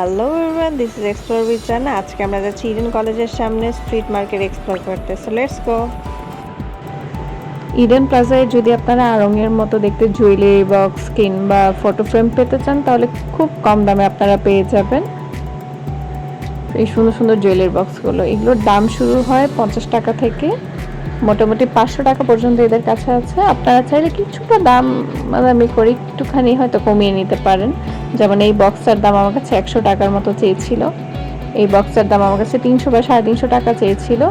Hello everyone this is explore with Jana আজকে আমরা যাচ্ছি ইডেন কলেজের সামনে স্ট্রিট মার্কেট এক্সপ্লোর করতে। সো লেটস গো ইডেন প্লাজায় যদি আপনারা আরঙের মতো দেখতে জুয়েলারি বক্স কিংবা ফটো ফ্রেম পেতে চান, তাহলে খুব কম দামে আপনারা পেয়ে যাবেন। এই সুন্দর সুন্দর জুয়েলারি বক্সগুলো এগুলোর দাম শুরু হয় পঞ্চাশ টাকা থেকে। মোটামুটি পাঁচশো টাকা পর্যন্ত এদের কাছে আছে। আপনারা চাইলে কিছুটা দাম দামি করে একটুখানি হয়তো কমিয়ে নিতে পারেন। যেমন এই বক্সটার দাম আমার কাছে একশো টাকার মতো চেয়েছিল। এই বক্সটার দাম আমার কাছে তিনশো বা সাড়ে তিনশো টাকা চেয়েছিল।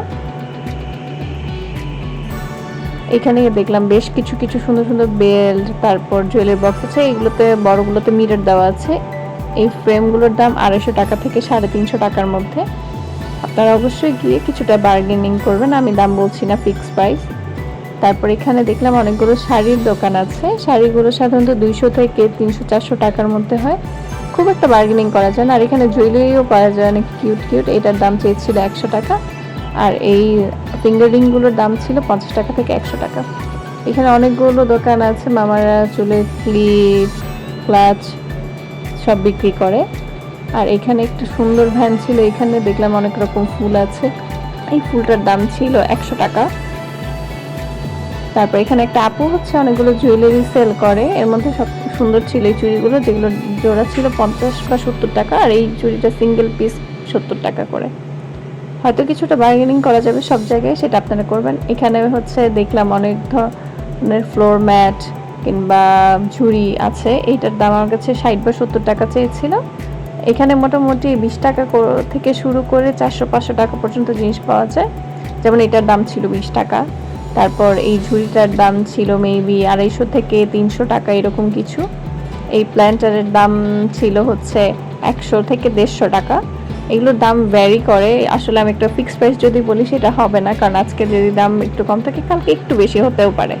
এখানে দেখলাম বেশ কিছু কিছু সুন্দর সুন্দর বেল্ট, তারপর জুয়েলারি বক্স আছে। এগুলোতে বড়গুলোতে মিরর দেওয়া আছে। এই ফ্রেমগুলোর দাম আড়াইশো টাকা থেকে সাড়ে তিনশো টাকার মধ্যে। আপনারা অবশ্যই গিয়ে কিছুটা বার্গেনিং করবেন, আমি দাম বলছি না ফিক্স প্রাইস তারপর এখানে দেখলাম অনেকগুলো শাড়ির দোকান আছে। শাড়িগুলো সাধারণত দুইশো থেকে তিনশো, চারশো টাকার মধ্যে হয়। খুব একটা বার্গেনিং করা যায় না। আর এখানে জুয়েলারিও পাওয়া যায়, অনেক কিউট কিউট এটার দাম চেয়েছিল একশো টাকা। আর এই ফিঙ্গার রিংগুলোর দাম ছিল পঞ্চাশ টাকা থেকে একশো টাকা। এখানে অনেকগুলো দোকান আছে, মামারা চুলের ক্লিপ ক্লাচ সব বিক্রি করে। আর এখানে একটু সুন্দর ভ্যান ছিল, এখানে দেখলাম অনেক রকম ফুল আছে। এই ফুলটার দাম ছিল একশো টাকা। তারপর এখানে একটা আপু হচ্ছে, অনেকগুলো জুয়েলারি সেল করে। এর মধ্যে সব সুন্দর ছিল এই চুড়িগুলো, যেগুলো জোড়া ছিল পঞ্চাশ বা সত্তর টাকা, আর এই চুড়িটা সিঙ্গেল পিস সত্তর টাকা করে। হয়তো কিছুটা বার্গেনিং করা যাবে সব জায়গায়, সেটা আপনারা করবেন। এখানে হচ্ছে দেখলাম অনেক ধরনের ফ্লোর ম্যাট কিংবা ঝুড়ি আছে। এইটার দাম আমার কাছে ষাট বা সত্তর টাকা চেয়েছিল। এখানে মোটামুটি বিশ টাকা থেকে শুরু করে চারশো, পাঁচশো টাকা পর্যন্ত জিনিস পাওয়া যায়। যেমন এটার দাম ছিল বিশ টাকা। তারপর এই ঝুড়িটার দাম ছিল মেবি আড়াইশো থেকে তিনশো টাকা এরকম কিছু। এই প্ল্যান্টারের দাম ছিল হচ্ছে একশো থেকে দেড়শো টাকা। এগুলোর দাম ভ্যারি করে। আসলে আমি একটা ফিক্স প্রাইস যদি বলি সেটা হবে না, কারণ আজকে যদি দাম একটু কম থাকে, কালকে একটু বেশি হতেও পারে।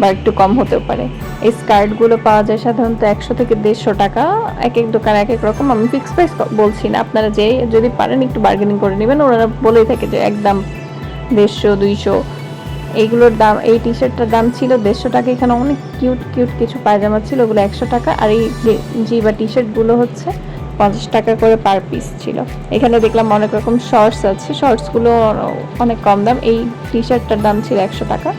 বা একটু কম হতেও পারে। এই স্কার্টগুলো পাওয়া যায় সাধারণত একশো থেকে দেড়শো টাকা। এক এক দোকান এক এক রকম। আমি ফিক্স প্রাইস বলছি না। আপনারা যে যদি পারেন একটু বার্গেনিং করে নেবেন। ওনারা বলেই থাকে যে একদম দেড়শো, দুইশো। এইগুলোর দাম, এই টি শার্টটার দাম ছিল দেড়শো টাকা। এখানে অনেক কিউট কিউট কিছু পায়জামা ছিল। ওগুলো একশো টাকা। আর এই জি বা টি শার্টগুলো হচ্ছে পঞ্চাশ টাকা করে পার পিস ছিল। এখানে দেখলাম অনেক রকম শর্টস আছে। শর্টসগুলো অনেক কম দাম। এই টি শার্টটার দাম ছিল একশো টাকা।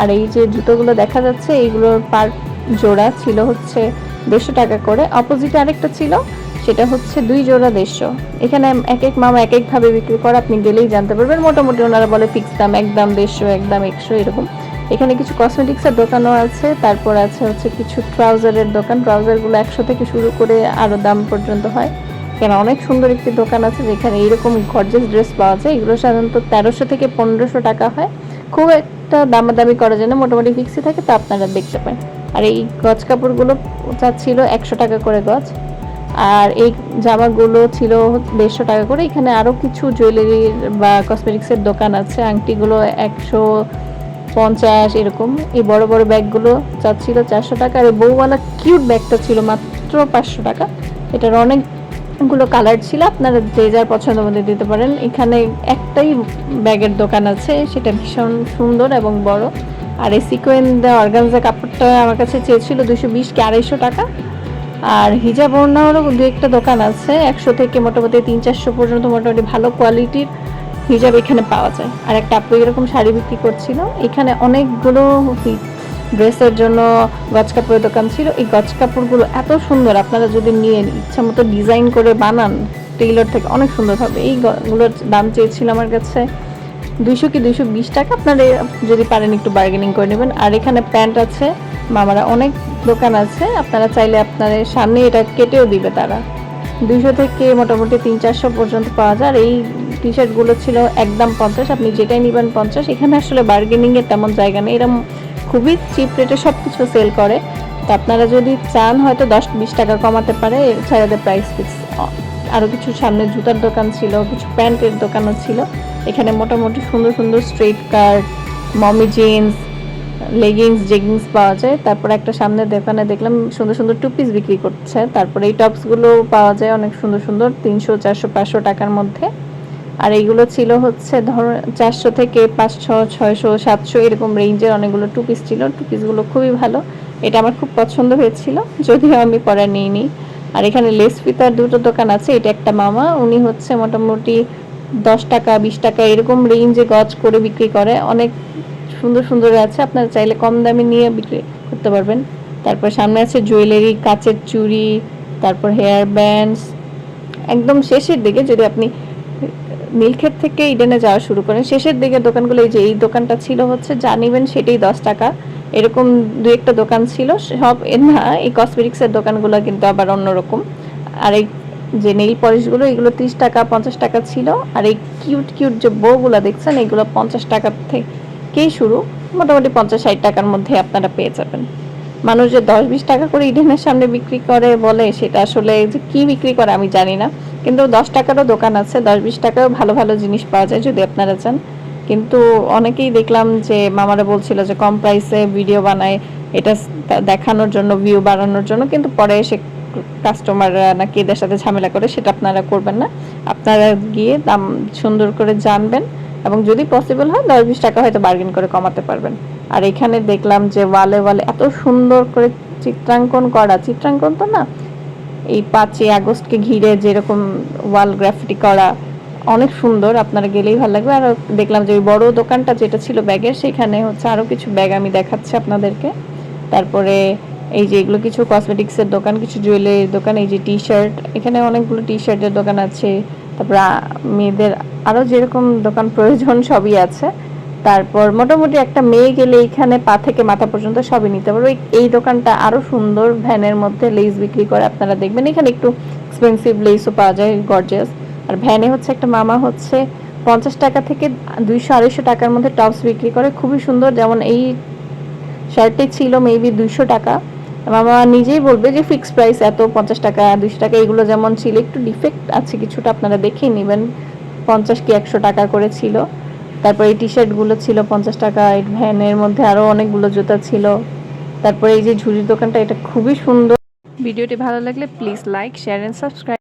আর এই যে জুতোগুলো দেখা যাচ্ছে, এইগুলোর পার জোড়া ছিল হচ্ছে দেড়শো টাকা করে। অপোজিটে আরেকটা ছিল, সেটা হচ্ছে দুই জোড়া দেড়শো। এখানে এক এক মামা এক একভাবে বিক্রি করে, আপনি গেলেই জানতে পারবেন। মোটামুটি ওনারা বলে ফিক্স দাম, একদম দেড়শো, একদম একশো, এরকম। এখানে কিছু কসমেটিক্সের দোকানও আছে, তারপর আছে হচ্ছে কিছু ট্রাউজারের দোকান। ট্রাউজারগুলো একশো থেকে শুরু করে আরও দাম পর্যন্ত হয়। কেন অনেক সুন্দর একটি দোকান আছে, যেখানে এইরকম গর্জেস ড্রেস পাওয়া যায়। এগুলো সাধারণত তেরোশো থেকে পনেরোশো টাকা হয়। খুব একটা দামাদামি করার জন্য মোটামুটি ফিক্সই থাকে, তা আপনারা দেখতে পারেন। আর এই গজ কাপড়গুলো চাচ্ছিল একশো টাকা করে গজ, আর এই জামাগুলো ছিল দেড়শো টাকা করে। এখানে আরও কিছু জুয়েলারির বা কসমেটিক্সের দোকান আছে, আংটিগুলো একশো পঞ্চাশ এরকম। এই বড় বড় ব্যাগগুলো চাচ্ছিল চারশো টাকা, আর বউওয়ালা কিউট ব্যাগটা ছিল মাত্র পাঁচশো টাকা। এটার অনেকগুলো কালার ছিল, আপনারা যে যার পছন্দ মতো দিতে পারেন। এখানে একটাই ব্যাগের দোকান আছে, সেটা ভীষণ সুন্দর এবং বড়। আর এই সিকোয়েন অর্গানজা কাপড়টা আমার কাছে চেয়েছিল দুশো বিশ কি আড়াইশো টাকা। আর হিজাব ওড়নারও দু একটা দোকান আছে, একশো থেকে মোটামুটি তিন চারশো পর্যন্ত মোটামুটি ভালো কোয়ালিটির হিজাব এখানে পাওয়া যায়। আর একটা আপু এরকম শাড়ি বিক্রি করছিল, এখানে অনেকগুলো ড্রেসের জন্য গজ কাপড়ের দোকান ছিল। এই গজ কাপড়গুলো এত সুন্দর, আপনারা যদি নিয়ে ইচ্ছা মতো ডিজাইন করে বানান টেইলর থেকে অনেক সুন্দর হবে। এইগুলোর দাম চেয়েছিল আমার কাছে দুইশো কি দুইশো বিশ টাকা। আপনারা যদি পারেন একটু বার্গেনিং করে নেবেন। আর এখানে প্যান্ট আছে, মামারা অনেক দোকান আছে। আপনারা চাইলে আপনাদের সামনে এটা কেটেও দিবে তারা। দুইশো থেকে মোটামুটি তিন চারশো পর্যন্ত পাওয়া যায়। আর এই টি শার্টগুলো ছিল একদম পঞ্চাশ, আপনি যেটাই নেবেন পঞ্চাশ। এখানে আসলে বার্গেনিংয়ের তেমন জায়গা নেই। এরকম খুবই চিপ রেটে সব কিছু সেল করে। তো আপনারা যদি চান হয়তো দশ বিশ টাকা কমাতে পারে, এছাড়া প্রাইস ফিক্স আরও কিছু সামনে জুতার দোকান ছিল, কিছু প্যান্টের দোকানও ছিল। এখানে মোটামুটি সুন্দর সুন্দর straight cut mom jeans leggings jeggings পাওয়া যায়। তারপর একটা সামনে দোকানে দেখলাম সুন্দর সুন্দর টু পিস বিক্রি করছে। তারপরে এই টপসগুলো পাওয়া যায় অনেক সুন্দর সুন্দর, তিনশো, চারশো, পাঁচশো টাকার মধ্যে। আর এইগুলো ছিল হচ্ছে ধর চারশো থেকে পাঁচশো, ছয়শো, সাতশো এরকম রেঞ্জের অনেকগুলো টু পিস ছিল। টু পিসগুলো খুবই ভালো। এটা আমার খুব পছন্দ হয়েছিল, যদিও আমি পরে নিইনি। আর এখানে লেস ফিতার দুটো দোকান আছে, এটা একটা মামা, উনি হচ্ছে মোটামুটি দশ টাকা, বিশ টাকা এরকম রেঞ্জে গজ করে বিক্রি করে। অনেক সুন্দর সুন্দর আছে, আপনারা চাইলে কম দামে নিয়ে বিক্রি করতে পারবেন। তারপর সামনে আছে জুয়েলারি কাচের চুড়ি, তারপর হেয়ার ব্যান্ডস একদম শেষের দিকে যদি আপনি নীলক্ষেত থেকে ইডেনে যাওয়া শুরু করেন। শেষের দিকে দোকানগুলো, এই যে এই দোকানটা ছিল হচ্ছে, যা নিবেন সেটাই দশ টাকা। এরকম দু একটা দোকান ছিল, সব না, এই কসমেটিক্সের দোকানগুলো কিন্তু আবার অন্যরকম। আর এই যে নেইল পলিশগুলো এগুলো ত্রিশ টাকা, পঞ্চাশ টাকা ছিল। আর এই কিউট কিউট যে বউগুলো দেখছেন, এগুলো পঞ্চাশ টাকা থেকেই শুরু। মোটামুটি পঞ্চাশ, ষাট টাকার মধ্যে আপনারা পেয়ে যাবেন। মানুষ যে দশ, বিশ টাকা করে ইডেনের সামনে বিক্রি করে বলে, সেটা আসলে যে কি বিক্রি করে আমি জানি না। কিন্তু দশ টাকারও দোকান আছে, দশ বিশ টাকাও ভালো ভালো জিনিস পাওয়া যায় যদি আপনারা চান। কিন্তু অনেকেই দেখলাম যে মামারা বলছিল যে কম প্রাইসে ভিডিও বানায়, এটা দেখানোর জন্য ভিউ বাড়ানোর জন্য, কিন্তু পরে এসে কাস্টমাররা নাকি এদের সাথে ঝামেলা করে, সেটা আপনারা করবেন না। আপনারা গিয়ে দাম সুন্দর করে জানবেন এবং যদি পসিবল হয়, দশ বিশ টাকা হয়তো বার্গেন করে কমাতে পারবেন। আর এখানে দেখলাম যে ওয়ালে ওয়ালে এত সুন্দর করে চিত্রাঙ্কন করা, চিত্রাঙ্কন তো না এই পাঁচই আগস্টকে ঘিরে যেরকম ওয়াল গ্রাফিটি করা অনেক সুন্দর, আপনারা গেলেই ভালো লাগবে। আর দেখলাম যে ওই বড় দোকানটা যেটা ছিল ব্যাগের, সেখানে হচ্ছে আরও কিছু ব্যাগ আমি দেখাচ্ছি আপনাদেরকে। তারপরে এই যে এগুলো কিছু কসমেটিক্সের দোকান, কিছু জুয়েলারির দোকান, এই যে টি শার্ট এখানে অনেকগুলো টি শার্টের দোকান আছে। তারপরে মেয়েদের আরও যেরকম দোকান প্রয়োজন সবই আছে। তারপর মোটামুটি একটা মেয়ে গেলে এখানে পা থেকে মাথা পর্যন্ত সবই নিতে পারবে। এই- দোকানটা আরও সুন্দর ভ্যানের মধ্যে লেস বিক্রি করে আপনারা দেখবেন। এখানে একটু এক্সপেন্সিভ লেসও পাওয়া যায় গর্জিয়াস আর ভ্যানে হচ্ছে একটা মামা হচ্ছে পঞ্চাশ টাকা থেকে দুইশো আড়াইশো টাকার মধ্যে টপস বিক্রি করে। খুবই সুন্দর, যেমন এই শার্টটি ছিল মেবি দুইশো টাকা। মামা নিজেই বলবে যে ফিক্স প্রাইস এত, পঞ্চাশ টাকা, দুইশো টাকা, এগুলো যেমন ছিল, একটু ডিফেক্ট আছে, কিছুটা আপনারা দেখেই নেবেন। পঞ্চাশ কি একশো টাকা করে ছিল। তারপর এই টি শার্টগুলো ছিল পঞ্চাশ টাকা ভ্যানের মধ্যে আরও অনেকগুলো জুতা ছিল। তারপরে এই যে ঝুড়ির দোকানটা, এটা খুবই সুন্দর। ভিডিওটি ভালো লাগলে please like share and subscribe